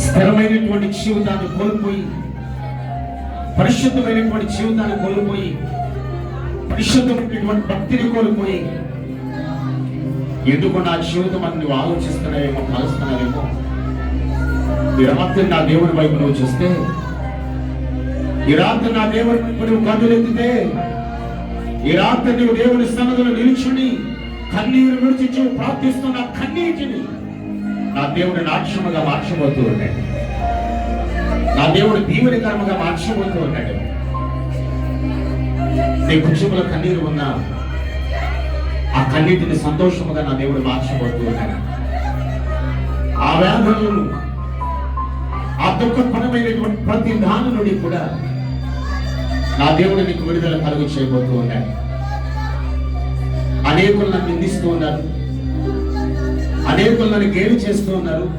స్థిరమైనటువంటి జీవితాన్ని కోల్పోయి పరిశుద్ధమైనటువంటి జీవితాన్ని కోల్పోయి పరిశుద్ధమైనటువంటి భక్తిని కోల్పోయి ఎందుకు నా జీవితం అని నువ్వు ఆలోచిస్తున్నావేమో కలుస్తున్నావేమో ఈ రాత్రి నా దేవుని వైపు నువ్వు చూస్తే ఈ రాత్రి నా దేవుని వైపు నువ్వు కన్నులెత్తితే ఈ రాత్రి నువ్వు దేవుని సన్నదులు నిలుచుని కన్నీరు విడిచి ప్రార్థిస్తున్న కన్నీటిని నా దేవుడు నాక్షముగా మార్చబోతూ ఉన్నాడు. నా దేవుడు దీవెనకరముగా మార్చబోతూ ఉన్నాడు. నీ కుటుంబంలో కన్నీరు ఉన్నా ఆ కన్నీటిని సంతోషముగా నా దేవుడు మార్చబోతూ ఉన్నాడు. ఆ వ్యాధులను ఆ దుఃఖపరమైనటువంటి ప్రతి దాని నుండి కూడా నా దేవుడు నీకు విడుదల కలుగు చేయబోతూ ఉన్నాడు. అనేకులు నన్ను నిందిస్తూ ఉన్నారు. అనేకులు నన్ను గేలి చేస్తూ ఉన్నారు.